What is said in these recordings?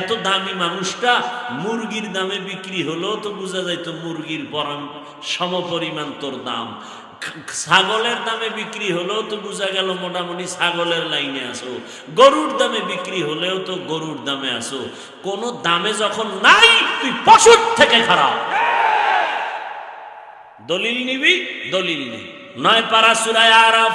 এত দামি মানুষটা মুরগির দামে বিক্রি হলো তো বোঝা যাইতো মুরগির পরাম সমপরিমাণ তোর দাম। ছাগলের দামে বিক্রি হলেও তো বোঝা গেল মোটামুটি ছাগলের লাইনে আসো গরুর দামে বিক্রি হলেও তো গরুর দামে আসো কোন দামে যখন নাই, তুই পশুর থেকে খারাপ। দলিল নিবি, দলিল নি নয় পারা সুরায় আরাফ।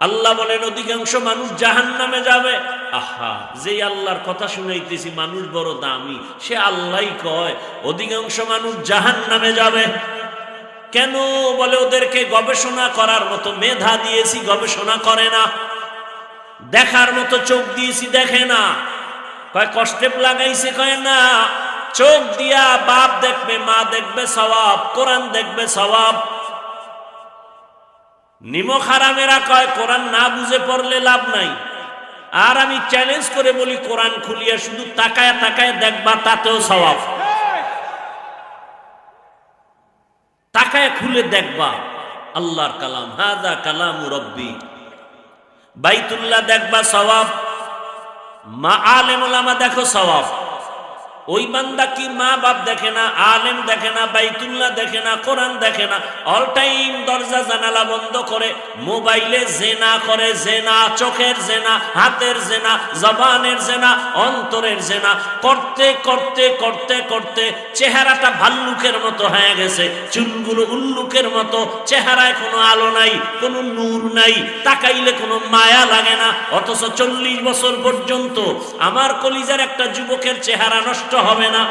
আল্লাহ বলেন, অধিকাংশ মানুষ জাহান নামে যাবে। আহা যে আল্লাহর কথা শুনাইতেছি, মানুষ বড় দামি। সে আল্লাহই কয়, অধিকাংশ মানুষ জাহান নামে যাবে। কেন বলে, ওদেরকে গবেষণা করার মতো মেধা দিয়েছি, গবেষণা করে না। দেখার মতো চোখ দিয়েছি, দেখে না। কয়, কষ্টে লাগাইছে। কয়, না, চোখ দিয়া বাপ দেখবে, মা দেখবে সবাব কোরআন দেখবে সবাব নিমক হারামেরা কয়, কোরআন না বুঝে পড়লে লাভ নাই। আর আমি চ্যালেঞ্জ করে বলি, কোরআন খুলিয়া শুধু তাকায় তাকায় দেখবা, তাতেও সবাব তাকায় খুলে দেখবা, আল্লাহর কালাম হাদা কালাম রব্বি। বাইতুল্লাহ দেখবা সওয়াব, মা আলেম দেখো সওয়াব। ওই বান্দা কি মা বাপ দেখে না, আলেম দেখে না, বাইতুল্লাহ দেখে না, কোরআন দেখে না অল টাইম দরজা জানালা বন্ধ করে, মোবাইলে জেনা করে জেনা, চোখের জেনা, হাতের জেনা, জবানের জেনা, অন্তরের জেনা, করতে করতে করতে করতে চেহারাটা ভাল্লুকের মতো হয়ে গেছে, চুলগুলো উল্লুকের মতো, চেহারায় কোনো আলো নাই, কোনো নূর নাই, তাকাইলে কোনো মায়া লাগে না, অথচ চল্লিশ বছর পর্যন্ত আমার কলিজার একটা যুবকের চেহারা নষ্ট হবে না।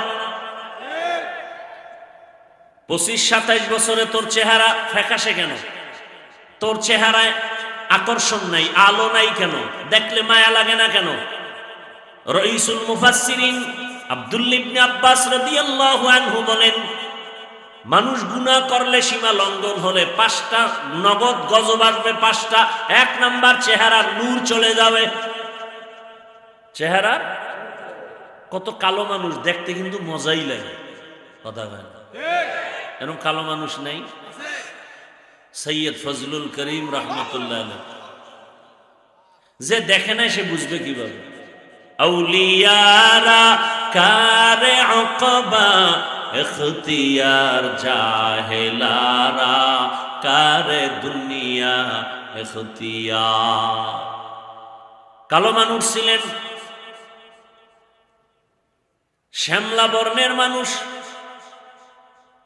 পঁচিশ, সাতাইশ বছরে তোর চেহারা ফ্যাকাশে কেন? তোর চেহারায় আকর্ষণ নাই, আলো নাই কেন? দেখলে মায়া লাগে না কেন? রইসুল মুফাসসিরিন আব্বাস বলেন, মানুষ গুনাহ করলে সীমা লঙ্ঘন হলে পাঁচটা, নগদ গজব আসবে পাঁচটা, এক নাম্বার চেহারার নূর চলে যাবে। চেহারার কত কালো মানুষ দেখতে কিন্তু মজাই লাগে। কথা হয় এরকম কালো মানুষ নাই? সৈয়দ ফজলুল করিম রহমতুল্লাহ যে দেখে না সে বুঝবে কীভাবে। আউলিয়ারা কারে অকবা এখতিয়ার জাহেলারা কারে দুনিয়া এখতিয়ার। কালো মানুষ ছিলেন শ্যামলা বর্ণের মানুষ।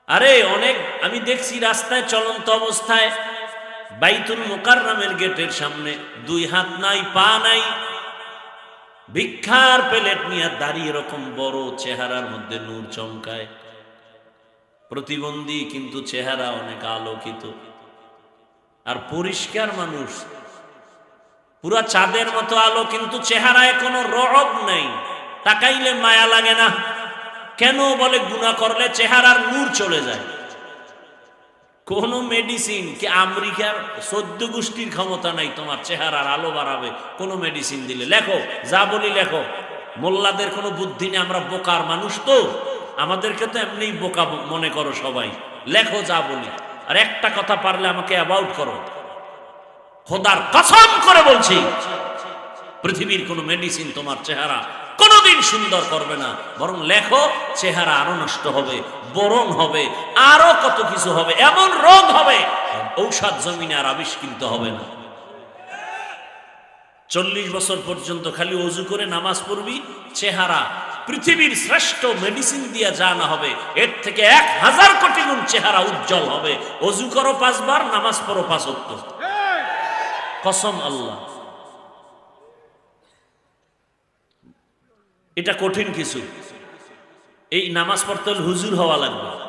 আরে, অনেক, আমি দেখছি রাস্তায় চলন্ত অবস্থায় বাইতুল মোকাররামের গেটের সামনে দুই হাত নাই, পা নাই, ভিক্ষার প্লেট নিয়ে দাঁড়িয়ে এরকম বড় চেহারার মধ্যে নূর চমকায়। প্রতিবন্ধী কিন্তু চেহারা অনেক আলোকিত। আর পরিষ্কার মানুষ, পুরা চাঁদের মতো আলো, কিন্তু চেহারায় কোনো রব নাই। তাকাইলে মায়া লাগে না। কেন বলে গুণা করলে চেহারার নূর চলে যায়? কোন মেডিসিন কি আমেরিকার সদ্য গোষ্ঠীর ক্ষমতা নাই, তোমার চেহারার আলো বাড়াবে, কোন মেডিসিন দিলে? লেখো, যা বলি লেখো। মোল্লাদের কোনো বুদ্ধি নেই, আমরা বোকার মানুষ তো। আমাদেরকে তো এমনি বোকা মনে করো সবাই। লেখো, যা বলি। আর একটা কথা পারলে আমাকে অ্যাবাউট করো। খোদার কসম করে বলছি, পৃথিবীর কোনো মেডিসিন তোমার চেহারা কোনোদিন সুন্দর করবে না। বরং লেখো চেহারা আরও নষ্ট হবে বরং হবে আরও কত কিছু হবে এমন রোগ হবে ঔষধ জমিনে আর আবিষ্কৃত হবে না। চল্লিশ বছর পর্যন্ত খালি অজু করে নামাজ পড়বি চেহারা পৃথিবীর শ্রেষ্ঠ মেডিসিন দিয়ে জানা হবে এর থেকে এক হাজার কোটি গুণ চেহারা উজ্জ্বল হবে। অজু করো পাঁচবার নামাজ পড়ো পাঁচ কসম আল্লাহ। এটা কঠিন কিছু। এই নামাজ পড়তে হলে হুজুর হওয়া লাগবে।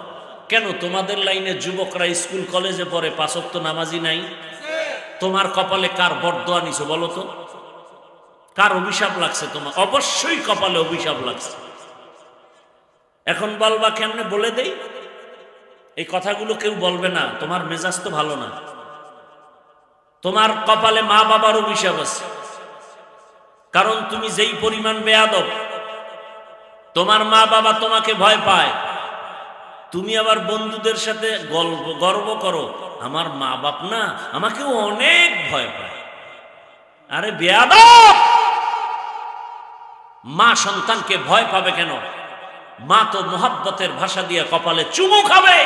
কেন? তোমাদের লাইনে যুবকরা স্কুল, কলেজে পড়ে, পাঁচক্ত নামাজি নাই। তোমার কপালে কার বরদোয়া নিছো বলো তো? কার অভিশাপ লাগছে তোমার? অবশ্যই কপালে অভিশাপ লাগছে। এখন বলবা কেমনে? বলে দেই। এই কথাগুলো কেউ বলবে না। তোমার মেজাজ তো ভালো না। তোমার কপালে মা বাবার অভিশাপ আছে। কারণ তুমি যেই পরিমাণ বেয়াদব তোমার মা বাবা তোমাকে ভয় পায়। তুমি আবার বন্ধুদের সাথে গল্প, গর্ব করো। আমার মা বাপ না আমাকে অনেক ভয় পায়। আরে বেয়াদ মা সন্তানকে ভয় পাবে কেন? মা তো মোহাব্বতের ভাষা দিয়ে কপালে চুমু খাবে।